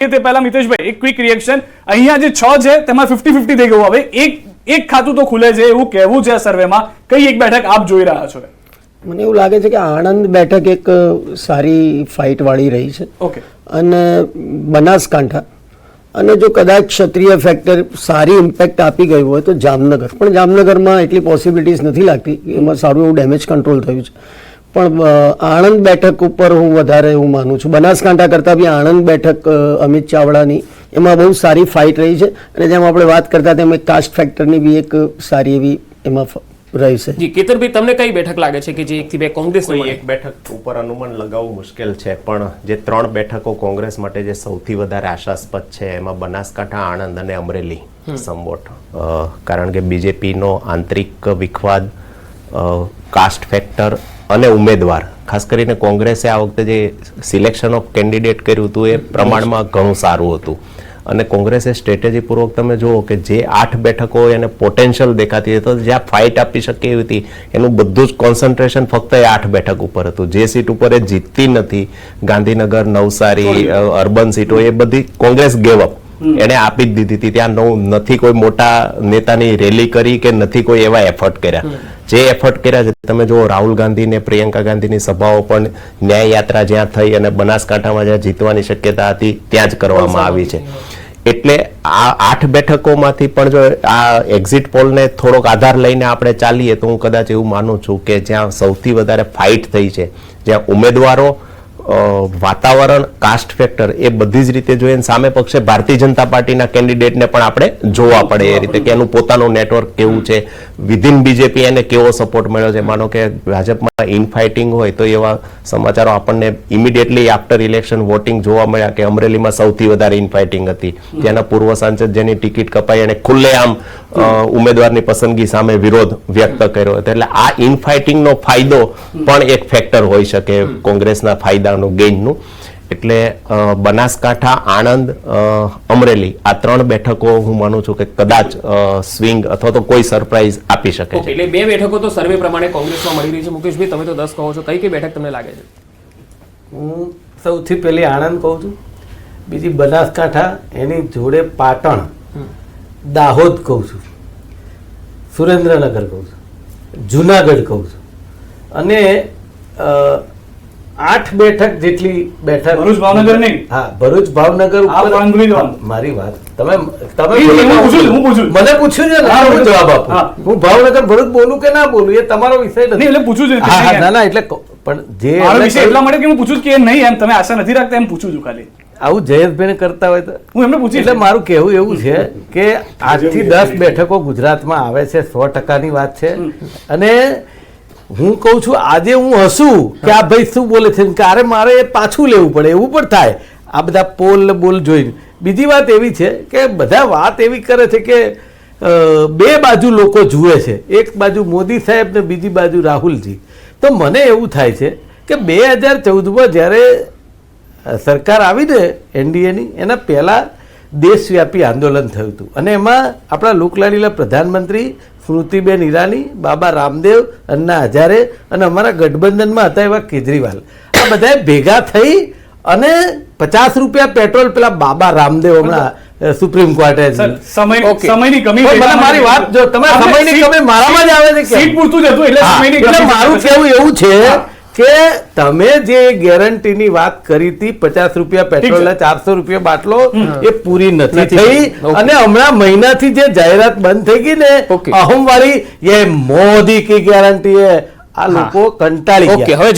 તે પહેલા મિતેશભાઈ એક ક્વિક રિએક્શન અહીંયા જે છ છે તેમાં ફિફ્ટી ફિફ્ટી થઈ ગયું હવે. એક એક ખાતું તો ખુલે છે એવું કહેવું છે સર્વેમાં. કઈ એક બેઠક આપ જોઈ રહ્યા છો? મને એવું લાગે છે કે આણંદ બેઠક એક સારી ફાઇટ વાળી રહી છે. ઓકે. અને બનાસકાંઠા. અને જો કદાચ ક્ષત્રિય ફેક્ટર સારી ઇમ્પેક્ટ આપી ગયું હોય તો જામનગર. પણ જામનગરમાં એટલી પોસિબિલિટીઝ નથી લાગતી. એમાં સારું એવું ડેમેજ કંટ્રોલ થયું છે. પણ આણંદ બેઠક ઉપર હું વધારે હું માનું છું. બનાસકાંઠા કરતાં બી આણંદ બેઠક અમિત ચાવડાની એમાં બહુ સારી ફાઇટ રહી છે અને જેમ આપણે વાત કરતા તેમ એક કાસ્ટ ફેક્ટરની બી એક સારી એવી એમાં રહી છે જી કેતરભાઈ તમને કઈ બેઠક લાગે છે કે જે એકથી બે કોંગ્રેસ એક બેઠક ઉપર અનુમાન લગાવવું મુશ્કેલ છે પણ જે ત્રણ બેઠકો કોંગ્રેસ માટે જે સૌથી વધારે આશાસ્પદ છે એમાં બનાસકાંઠા આણંદ અને અમરેલી સંવોટ અ, કારણ કે બીજેપીનો આંતરિક વિખવાદ કાસ્ટ ફેક્ટર અને ઉમેદવાર. ખાસ કરીને કોંગ્રેસે આ વખતે જે સિલેક્શન ઓફ કેન્ડિડેટ કર્યું હતું, એ પ્રમાણમાં ઘણું સારું હતું. અને કોંગ્રેસે સ્ટ્રેટેજીપૂર્વક તમે જુઓ કે જે આઠ બેઠકો એને પોટેન્શિયલ દેખાતી હતી જ્યાં ફાઇટ આપી શકે એવી હતી, એનું બધું જ કોન્સન્ટ્રેશન ફક્ત એ આઠ બેઠક ઉપર હતું. જે સીટ ઉપર એ જીતતી નથી. ગાંધીનગર, નવસારી અર્બન સીટો, એ બધી કોંગ્રેસ ગેવ અપ એને આપી જ દીધી હતી. ત્યાં નથી કોઈ મોટા નેતાની રેલી કરી કે નથી કોઈ એવા એફર્ટ કર્યા. જે એફર્ટ કર્યા છે તમે જુઓ રાહુલ ગાંધી ને પ્રિયંકા ગાંધીની સભાઓ પણ ન્યાય યાત્રા જ્યાં થઈ અને બનાસકાંઠામાં જ્યાં જીતવાની શક્યતા હતી ત્યાં જ કરવામાં આવી છે. એટલે આ આઠ બેઠકોમાંથી પણ જો આ એક્ઝિટ પોલને થોડોક આધાર લઈને આપણે ચાલીએ તો હું કદાચ એવું માનું છું કે જ્યાં સૌથી વધારે ફાઇટ થઈ છે જ્યાં ઉમેદવારો વાતાવરણ કાસ્ટ ફેક્ટર એ બધી જ રીતે જોઈએ સામે પક્ષે ભારતીય જનતા પાર્ટીના કેન્ડિડેટને પણ આપણે જોવા પડે એ રીતે કે એનું પોતાનું નેટવર્ક કેવું છે વિધિન બીજેપી એને કેવો સપોર્ટ મળ્યો છે? માનો કે ભાજપમાં ઇનફાઇટિંગ હોય તો એવા સમાચારો આપણને ઇમિડિયેટલી આફ્ટર ઇલેક્શન વોટિંગ જોવા મળ્યા કે અમરેલીમાં સૌથી વધારે ઇનફાઇટિંગ હતી. ત્યાંના પૂર્વ સાંસદ જેની ટિકિટ કપાઈ અને ખુલ્લેઆમ ઉમેદવારની પસંદગી સામે વિરોધ વ્યક્ત કર્યો. હતો એટલે આ ઇનફાઇટિંગનો ફાયદો પણ એક ફેક્ટર હોઈ શકે, કોંગ્રેસના ફાયદાનું ગેઇનનું. એટલે બનાસકાંઠા આણંદ અમરેલી આ ત્રણ બેઠકો હું માનું છું કે કદાચ સ્વિંગ અથવા તો કોઈ સરપ્રાઇઝ આપી શકે છે. એટલે બે બેઠકો તો સર્વે પ્રમાણે કોંગ્રેસમાં મળી રહી છે. મુકેશભાઈ તમે તો દસ કહો છો. કઈ કઈ બેઠક તમને લાગે છે? હું સૌથી પહેલી આણંદ કહું છું. બીજી બનાસકાંઠા એની જોડે પાટણ દાહોદ કહું છું. સુરેન્દ્રનગર કહું છું. જુનાગઢ કહું છું. અને આઠ બેઠક જેટલી બેઠક ભરૂચ, ભાવનગર નહીં? હા ભરૂચ ભાવનગર. મારી વાત. તમે તમે હું પૂછું. મને પૂછ્યું છે ને હું હું- જવાબ આપું. હું. ભાવનગર ભરૂચ બોલું કે ના બોલું એ તમારો વિષય નથી. એટલે પૂછું છું હા, ના. ના એટલે પણ જે મારો વિષય એટલા માટે કે હું પૂછું કે નહીં એમ તમે આશા નથી રાખતા એમ પૂછું છું ખાલી. આવું જયેશભાઈ કરતા હોય તો. હું એમને પૂછી એટલે મારું કહેવું એવું છે કે આઠથી દસ બેઠકો ગુજરાતમાં આવે છે સો ટકાની વાત છે. અને હું કહું છું, આજે હું હસું કે આ ભાઈ શું બોલે છે? કે અરે મારે પાછું લેવું પડે, એવું પણ થાય. આ બધા પોલ બોલ જોઈને. બીજી વાત એવી છે કે બધા વાત એવી કરે છે કે બે બાજુ લોકો જુએ છે. એક બાજુ મોદી સાહેબ ને બીજી બાજુ રાહુલજી. તો મને એવું થાય છે કે બે હજાર ચૌદમાં જ્યારે સરકાર આવી ને એનડીએની એના પહેલાં દેશવ્યાપી આંદોલન થયું હતું. અને એમાં આપણા લોકલાડીલા પ્રધાનમંત્રી સ્મૃતિબેન ઈરાની બાબા રામદેવ અન્ના હજારે અને અમારા ગઠબંધનમાં હતા એવા કેજરીવાલ આ બધા ભેગા થઈ અને પચાસ રૂપિયા પેટ્રોલ પેલા બાબા રામદેવ હમણાં સુપ્રીમ કોર્ટે. સમયની કમી છે. મારી વાત જો તમે સમયની કમી મારામાં જ આવે છે સીટ પૂરતું જ હતું એટલે મારું. કહેવું એવું છે. કે તમે જે ગેરંટીની વાત કરી હતી પચાસ રૂપિયા પેટ્રોલ ના ચારસો રૂપિયા બાટલો એ પૂરી નથી થઈ. અને હમણાં મહિનાથી જે જાહેરાત બંધ થઈ ગઈ ને અહમ વાળી એ મોદી કી ગેરંટી હે. આ લોકો કંટાળી ઓકે, ગયા હવે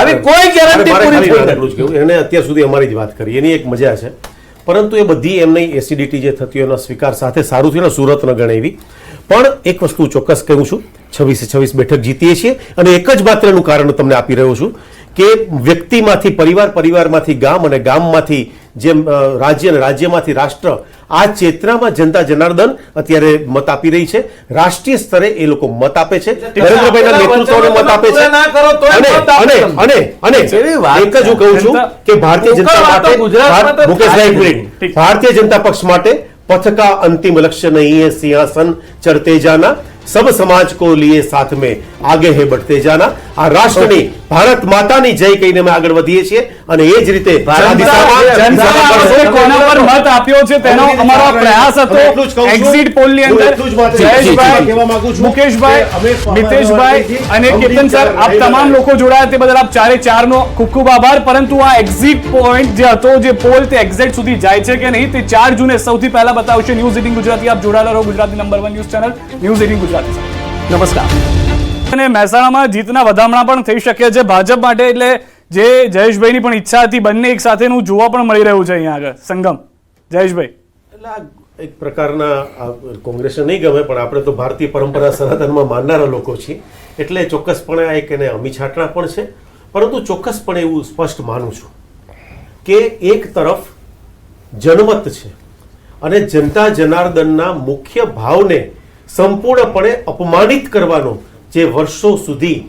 આવી કોઈ ગેરંટી પૂરી થઈ. એણે અત્યાર સુધી અમારી જ વાત કરી. એની એક મજા છે. પરંતુ એ બધી એમની એસિડિટી જે થતી હોય એનો સ્વીકાર સાથે સારું થયું ને સુરત ન ગણાવી. પણ એક વસ્તુ ચોક્કસ કહું છું છવ્વીસે છવ્વીસ બેઠક જીતીએ છીએ અને એક જ માત્રનું કારણ તમને આપી રહ્યો છું કે વ્યક્તિમાંથી પરિવાર પરિવારમાંથી ગામ અને ગામમાંથી જેમ રાજ્ય અને રાજ્યમાંથી રાષ્ટ્ર આ ચેતનામાં જનતા જનાર્દન અત્યારે મત આપી રહી છે. રાષ્ટ્રીય સ્તરે એ લોકો મત આપે છે. નરેન્દ્રભાઈના નેતૃત્વને મત આપે છે. અને અને અને અને એક જ હું કહું છું કે ભારતીય જનતા માટે મુકેશભાઈ એક મિનિટ. ભારતીય જનતા પક્ષ માટે पथ का अंतिम लक्ष्य नहीं है सिंहासन चढ़ते जाना सब समाज को लिए साथ में આગે હે બઢતે જાના આ રાષ્ટ્રની ભારત માતાની જય કહીને અમે આગળ વધીએ છીએ અને એ જ રીતે આ દિશામાં- જનતાએ આ વખતે કોના પર મત આપ્યો છે તેનો અમારો પ્રયાસ હતો હવે એટલું જ કહું છું. એક્ઝિટ પોલની અંદર. એટલું જ માત્ર જયેશભાઈ કહેવા માંગુ છું મુકેશભાઈ મિતેશભાઈ અને કેતન સર આપ તમામ લોકો જોડાયા તે બદલ આપ ચારે ચારનો ખૂબ ખૂબ આભાર. પરંતુ આ એક્ઝિટ પોઈન્ટ જે હતો જે પોલ તે એક્ઝેટ સુધી જાય છે કે નહીં તે ચાર જૂને સૌથી પહેલા બતાવશે ન્યૂઝ એટીન ગુજરાતી આપ જોડાયેલા રહો Gujarati number one news channel news eighteen Gujarati. નમસ્કાર. અને મહેસાણામાં જીતના વધામણા પણ થઈ શકે છે. ભાજપ માટે એટલે જે જયેશભાઈની પણ ઈચ્છા હતી બંને એક સાથેનું જોવા પણ મળી રહ્યું છે અહીંયા આગળ. સંગમ. જયેશભાઈ. એટલે એક પ્રકારના કોંગ્રેસને નહીં ગમે, પણ આપણે તો ભારતીય પરંપરા સનાતનમાં માનનારા લોકો છીએ. એટલે ચોક્કસપણે આ એક એને અમી છાંટણા પણ છે. પરંતુ ચોક્કસપણે એવું સ્પષ્ટ માનું છું કે એક તરફ જનમત છે અને જનતા જનાર્દનના મુખ્ય ભાવને સંપૂર્ણપણે અપમાનિત કરવાનો જે વર્ષો સુધી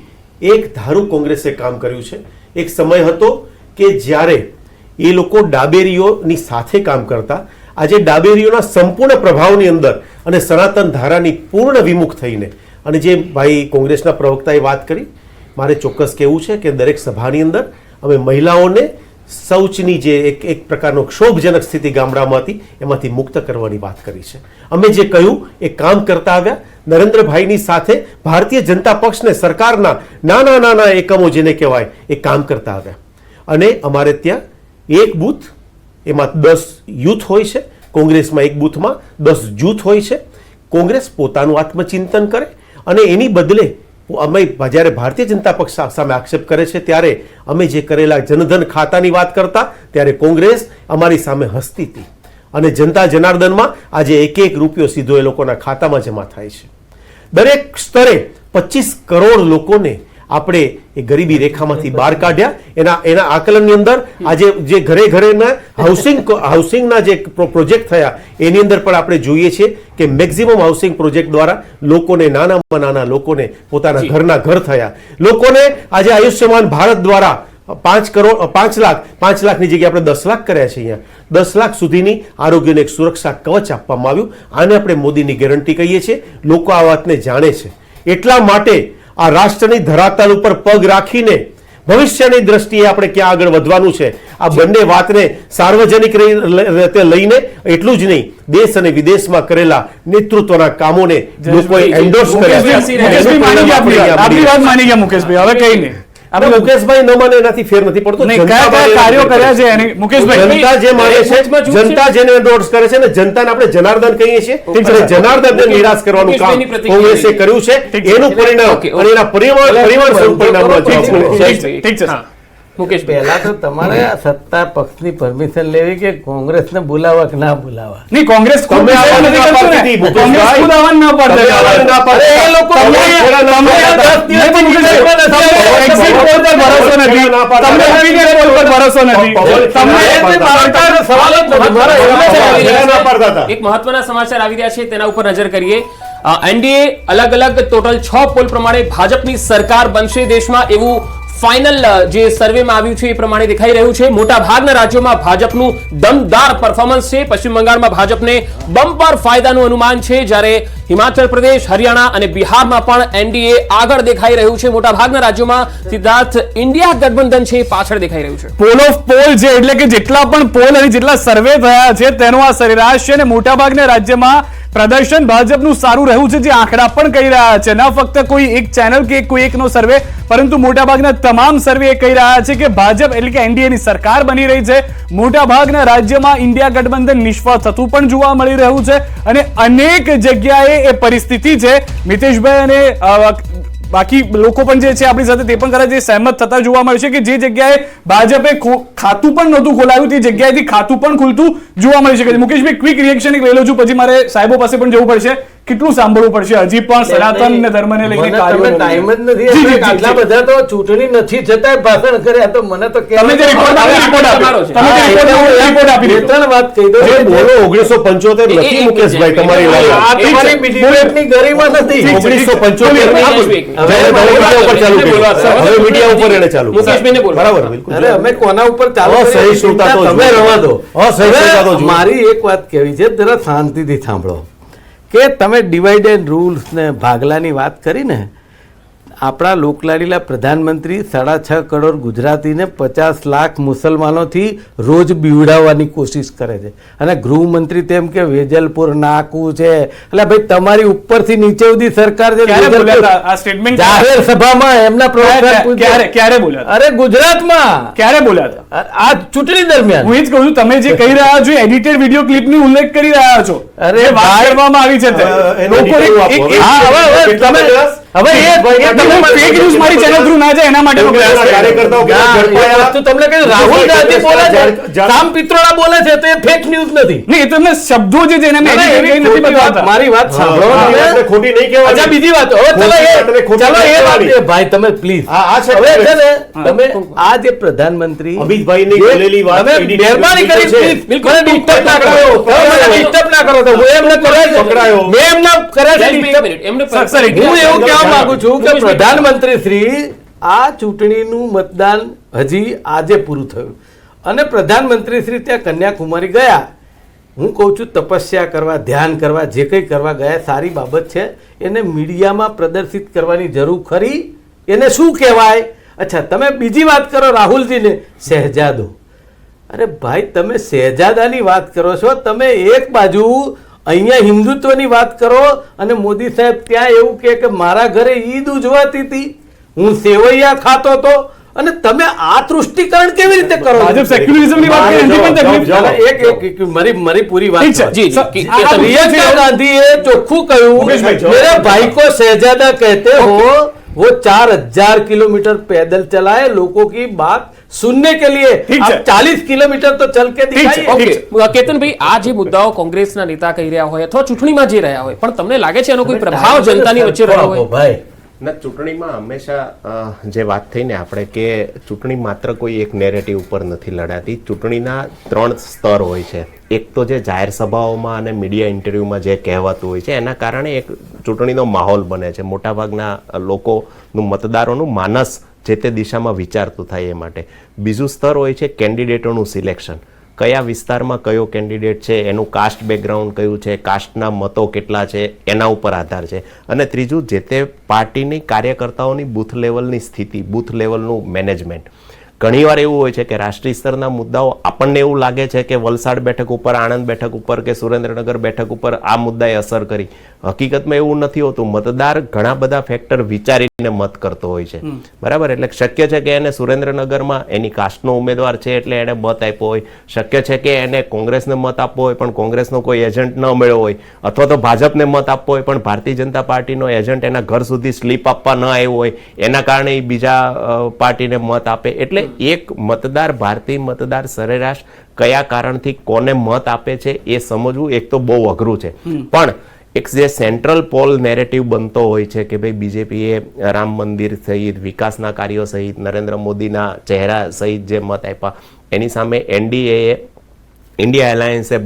એક ધારું કોંગ્રેસે કામ કર્યું છે. એક સમય હતો કે જ્યારે એ લોકો ડાબેરીઓની સાથે કામ કરતા, આજે ડાબેરીઓના સંપૂર્ણ પ્રભાવની અંદર અને સનાતન ધારાની પૂર્ણ વિમુખ થઈને, અને જે ભાઈ કોંગ્રેસના પ્રવક્તાએ વાત કરી, મારે ચોક્કસ કહેવું છે કે દરેક સભાની અંદર અમે મહિલાઓને શૌચની જે એક એક પ્રકારનો ક્ષોભજનક સ્થિતિ ગામડામાં હતી, એમાંથી મુક્ત કરવાની વાત કરી છે. અમે જે કહ્યું, એ કામ કરતા આવ્યા. નરેન્દ્રભાઈની સાથે ભારતીય જનતા પક્ષને સરકારના નાના નાના એકમો જેને કહેવાય, એ કામ કરતા આવ્યા. અને અમારે ત્યાં એક બૂથ, એમાં દસ યુથ હોય છે. કોંગ્રેસમાં એક બૂથમાં દસ જૂથ હોય છે. કોંગ્રેસ પોતાનું આત્મચિંતન કરે અને એની બદલે અમે જ્યારે ભારતીય જનતા પક્ષ સામે આક્ષેપ કરે છે, ત્યારે અમે જે કરેલા જનધન ખાતાની વાત કરતા, ત્યારે કોંગ્રેસ અમારી સામે હસતી હતી. અને જનતા જનાર્દનમાં આજે એક એક રૂપિયો સીધો એ લોકોના ખાતામાં જમા થાય છે. દરેક સ્તરે પચીસ કરોડ લોકોને આપણે એ ગરીબી રેખામાંથી બહાર કાઢ્યા. એના એના આકલનની અંદર આજે જે ઘરે ઘરેના હાઉસિંગ હાઉસિંગના જે પ્રો- પ્રોજેક્ટ થયા એની અંદર પણ આપણે જોઈએ છીએ કે મેક્ઝિમમ હાઉસિંગ પ્રોજેક્ટ દ્વારા લોકોને નાનામાં નાના લોકોને પોતાના ઘરના ઘર થયા. લોકોને આજે આયુષ્યમાન ભારત દ્વારા પાંચ કરોડ પાંચ લાખ પાંચ લાખની જગ્યાએ આપણે દસ લાખ કર્યા છે અહીંયા. દસ લાખ સુધીની આરોગ્યને એક સુરક્ષા કવચ આપવામાં આવ્યું. આને આપણે મોદીની ગેરંટી કહીએ છીએ. લોકો આ વાતને જાણે છે. એટલા માટે આ રાષ્ટ્રની ધરાતલ ઉપર પગ રાખીને ભવિષ્યની દ્રષ્ટિએ આપણે ક્યાં આગળ વધવાનું છે? આ બંને વાતને સાર્વજનિક રીતે લઈને એટલું જ નહીં દેશ અને વિદેશમાં કરેલા નેતૃત્વના કામોને લોકોએ એન્ડોર્સ કર્યા માની ગયા મુકેશભાઈ. હવે કઈ નહીં. આપણે મુકેશભાઈ ન માને એનાથી ફેર નથી પડતો. કયા કયા કાર્યો કર્યા છે એની? મુકેશભાઈ જનતા જે માને છે. જનતા જેને એન્ડોર્સ કરે છે ને જનતાને આપણે જનાર્દન કહીએ છીએ. અને જનાર્દનને નિરાશ કરવાનું કામ કોંગ્રેસે કર્યું છે. એનું પરિણામ. અને એના પરિવાર પરિવાર સ્વરૂપ પરિણામ ઠીક છે, મુકેશભાઈ પહેલા તો તમારે આ સત્તા પક્ષની પરમિશન લેવી કે કોંગ્રેસને બોલાવવા કે ના બોલાવવા? નહીં કોંગ્રેસ તમે. એક મહત્વના સમાચાર આવી રહ્યા છે તેના ઉપર નજર કરીએ. એનડીએ અલગ અલગ ટોટલ છ પોલ પ્રમાણે ભાજપની સરકાર બનશે દેશમાં એવું ફાઇનલ જે સર્વેમાં આવ્યું છે એ પ્રમાણે દેખાઈ રહ્યું છે. મોટા ભાગના રાજ્યોમાં ભાજપનું દમદાર પરફોર્મન્સ છે. પશ્ચિમ બંગાળમાં ભાજપને બમ્પર ફાયદાનું અનુમાન છે. જ્યારે હિમાચલ પ્રદેશ, હરિયાણા અને બિહારમાં પણ એનડીએ આગળ દેખાઈ રહ્યું છે. મોટા ભાગના રાજ્યોમાં સિદ્ધાર્થ ઇન્ડિયા ગઠબંધન છે પાછળ દેખાઈ રહ્યું છે. પોલ ઓફ પોલ છે, એટલે કે જેટલા પણ પોલ અને જેટલા સર્વે થયા છે, તેનો આ સરેરાશ છે અને મોટાભાગના રાજ્યમાં પ્રદર્શન ભાજપનું સારું રહ્યું છે, જે આંકડા પણ કહી રહ્યા છે. ન ફક્ત કોઈ એક ચેનલ કે કોઈ એકનો સર્વે પરંતુ મોટાભાગના તમામ સર્વે કહી રહ્યા છે કે ભાજપ એટલે કે એનડીએની સરકાર બની રહી છે. મોટાભાગના રાજ્યમાં ઇન્ડિયા ગઠબંધન નિષ્ફળ થતું પણ જોવા મળી રહ્યું છે અને અનેક જગ્યાએ એ પરિસ્થિતિ છે. મિતેશભાઈ અને બાકી લોકો પણ જે છે આપણી સાથે તે પણ કરે જે સહેમત થતા જોવા મળશે કે જે જગ્યાએ ભાજપે ખાતું પણ નહોતું ખોલાયું તે જગ્યાએથી ખાતું પણ ખુલતું જોવા મળી શકે છે. મુકેશભાઈ ક્વિક રિએક્શન એક લઈ લઉં છું પછી મારે સાહેબો પાસે પણ જવું પડશે. કેટલું સાંભળવું પડશે હજી પણ સનાતન ને ધર્મને લઈને કાર્યો તમે ટાઈમ જ નથી આટલા બધા તો ચૂંટણી નથી છતાંય ભાષણ કર્યા તો મને તો તમે જે રિપોર્ટ આપી રિપોર્ટ આપ્યો તમે જે રિપોર્ટ રિપોર્ટ આપી બે ત્રણ વાત કહી દો જે બોલો ઓગણીસો પંચોતેર એ- નથી એ- મુકેશભાઈ તમારી વાત. આ. તમારી ડિબેટની ગરિમા નથી ઠીક છે. ઓગણીસો પંચોતેર બોલો, ની- મુકેશભાઈ. હવે મીડિયા ઉપર ચાલુ. હવે મીડિયા ઉપર એને ચાલુ. મુકેશભાઈને બોલવા બરાબર બિલકુલ અરે અમે કોના ઉપર ચાલો સહી સુતા તો તમે રવા દો અસહિષ્ણુતા તો હવે મારી એક વાત કહેવી છે જરા શાંતિથી સાંભળો કે તમે ડિવાઇડ એન્ડ રૂલ્સને ભાગલાની વાત કરી ને આપણા લોકલાડીલા પ્રધાનમંત્રી સાડા છ કરોડ ગુજરાતીને પચાસ લાખ મુસલમાનોથી રોજ બીવડાવવાની કોશિશ કરે છે. અને ગૃહમંત્રી તેમ કે વેજલપુર નાકુ છે. એટલે ભાઈ તમારી ઉપરથી નીચે સુધી સરકાર છે જાહેર સભામાં એમના ક્યારે- બોલ્યા? અરે ગુજરાતમાં! ક્યારે બોલ્યા હતા? આ ચૂંટણી દરમિયાન. હું એ જ કહું છું તમે જે કહી રહ્યા છો એડિટેડ વીડિયો ક્લિપની ઉલ્લેખ કરી રહ્યા છો. અરે વાત કરવામાં આવી છે લોકોને હવે એ ફેક ન્યૂઝ મારી ચેનલ થ્રુ ના જાય એના છો. કાર્યકર્તાઓ ના? વસ્તુ તમને કહ્યું, રાહુલ ગાંધી બોલે છે રામ પિત્રોડા બોલે છે તો એ ફેક ન્યૂઝ નથી નહીં એ શબ્દો જે છે મેં ના, ના, નથી બતાવતા. મારી વાત સાંભળો ખોટી નહીં કહેવાની. અચ્છા બીજી વાત હવે ચલો એ ચલો એ વાત ભાઈ તમે પ્લીઝ આ- છે હવે છે ને તમે આ જે પ્રધાનમંત્રી અમિતભાઈની જે- બોલેલી વાત મહેરબાની કરી છે. બિલકુલ. મને ના કરો પકડાયો. ના કરો તો હું એમને પકડાયો. મેં એમના કર્યા છે એમને હું એવું કહેવા માંગુ છું કે પ્રધાનમંત્રી શ્રી આ ચૂંટણીનું મતદાન હજી આજે પૂરું થયું. અને પ્રધાનમંત્રી શ્રી ત્યાં કન્યાકુમારી ગયા. હું કહું છું તપસ્યા કરવા ધ્યાન કરવા જે કંઈ કરવા ગયા સારી બાબત છે. એને મીડિયામાં પ્રદર્શિત કરવાની જરૂર ખરી. એને શું કહેવાય? અચ્છા તમે બીજી વાત કરો રાહુલજીને શહેજાદો. અરે ભાઈ તમે શહેજાદાની વાત કરો છો. તમે એક બાજુ અહીંયા હિન્દુત્વની વાત કરો અને મોદી સાહેબ ત્યાં એવું કે મારા ઘરે ઈદ ઉજવાતી હતી. હું સેવૈયા ખાતો હતો. અને તમે આ તૃષ્ટિકરણ કેવી રીતે કરો? ભાજપ સેક્યુલરિઝમની વાત કરી એની પણ એક એક મારી મારી પૂરી વાત જી જી. પ્રિયંકા ગાંધીએ ચોખ્ખું કહ્યું મેરા ભાઈ કો શહેજાદા કહેતે હો कहूं मुकेश भाई, मेरे भाई को शहजादा कहते हो वो चार हजार किलोमीटर पैदल चलाए लोगों की बात सुनने के लिए ठीक है। आप चालीस किलोमीटर तो चल के ठीक है, दिखाइए ઓકે કેતનભાઈ આ જે મુદ્દાઓ કોંગ્રેસના નેતા કહી રહ્યા હોય અથવા ચૂંટણીમાં જઈ રહ્યા હોય પણ તમને લાગે છે એનો કોઈ પ્રભાવ જનતાની વચ્ચે રહ્યો હોય ભાઈ ના, ચૂંટણીમાં હંમેશા જે વાત થઈને આપણે કે ચૂંટણી માત્ર કોઈ એક નેરેટિવ ઉપર નથી લડાતી, ચૂંટણીના ત્રણ સ્તર હોય છે. એક તો જે જાહેર સભાઓમાં અને મીડિયા ઇન્ટરવ્યુમાં જે કહેવાતું હોય છે, એના કારણે એક ચૂંટણીનો માહોલ બને છે. મોટાભાગના લોકોનું મતદારોનું માનસ જે તે દિશામાં વિચારતું થાય એ માટે. બીજું સ્તર હોય છે કેન્ડિડેટોનું સિલેક્શન કયા વિસ્તારમાં કયો કેન્ડિડેટ છે, એનું કાસ્ટ બેકગ્રાઉન્ડ કયું છે કાસ્ટના મતો કેટલા છે, એના ઉપર આધાર છે. અને ત્રીજું, જે તે પાર્ટીની કાર્યકર્તાઓની બૂથ લેવલની સ્થિતિ બૂથ લેવલનું મેનેજમેન્ટ ઘણીવાર એવું હોય છે કે રાષ્ટ્રીય સ્તરના મુદ્દાઓ આપણને એવું લાગે છે કે વલસાડ બેઠક ઉપર આણંદ બેઠક ઉપર કે સુરેન્દ્રનગર બેઠક ઉપર આ મુદ્દાએ અસર કરી. હકીકતમાં એવું નથી હોતું. મતદાર ઘણા બધા ફેક્ટર વિચારીને મત કરતો હોય છે. બરાબર? એટલે શક્ય છે કે એને સુરેન્દ્રનગરમાં એની કાસ્ટનો ઉમેદવાર છે એટલે એને મત આપ્યો હોય. શક્ય છે કે એને કોંગ્રેસને મત આપવો હોય પણ કોંગ્રેસનો કોઈ એજન્ટ ન મળ્યો હોય. અથવા તો ભાજપને મત આપવો હોય પણ ભારતીય જનતા પાર્ટીનો એજન્ટ એના ઘર સુધી સ્લીપ આપવા ન આવ્યો હોય. એના કારણે બીજા પાર્ટીને મત આપે. એટલે એક મતદાર ભારતીય મતદાર સરેરાશ કયા કારણથી કોને મત આપે છે એ સમજવું એક તો બહુ અઘરું છે. પણ એક જે સેન્ટ્રલ પોલ નેરેટિવ બનતો હોય છે કે ભાઈ બીજેપીએ રામ મંદિર સહિત વિકાસના કાર્યો સહિત નરેન્દ્ર મોદીના ચહેરા સહિત જે મત આપ્યા એની સામે એનડીએ ઇન્ડિયા એલાયન્સે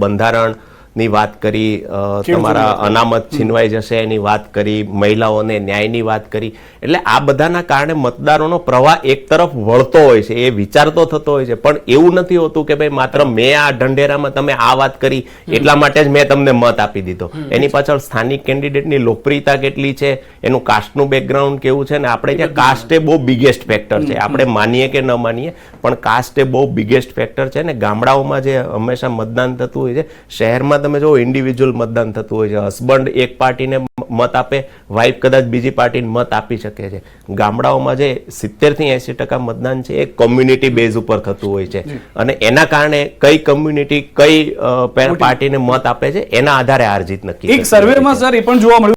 બંધારણની વાત કરી તમારા અનામત છીનવાઈ જશે એની વાત કરી મહિલાઓને ન્યાયની વાત કરી. એટલે આ બધાના કારણે મતદારોનો પ્રવાહ એક તરફ વળતો હોય છે એ વિચારતો થતો હોય છે પણ એવું નથી હોતું કે ભાઈ માત્ર મેં આ ઢંઢેરામાં તમે આ વાત કરી એટલા માટે જ મેં તમને મત આપી દીધો. એની પાછળ સ્થાનિક કેન્ડિડેટની લોકપ્રિયતા કેટલી છે એનું કાસ્ટનું બેકગ્રાઉન્ડ કેવું છે ને આપણે ત્યાં કાસ્ટ એ બહુ બિગેસ્ટ ફેક્ટર છે. આપણે માનીએ કે ન માનીએ પણ કાસ્ટ એ બહુ બિગેસ્ટ ફેક્ટર છે ને ગામડાઓમાં જે હંમેશા મતદાન થતું હોય છે શહેરમાં તમે જો ઇન્ડિવિજ્યુઅલ મતદાન થતું હોય છે. હસબન્ડ એક પાર્ટીને મત આપે વાઇફ કદાચ બીજી પાર્ટીને મત આપી શકે છે. ગામડાઓમાં જે સિત્તેરથી એસી ટકા મતદાન છે એ કોમ્યુનિટી બેઝ ઉપર થતું હોય છે. અને એના કારણે કઈ કમ્યુનિટી કઈ પાર્ટીને મત આપે છે એના આધારે હાર જીત નક્કી એક. સર્વેમાં સર એ પણ જોવા મળ્યું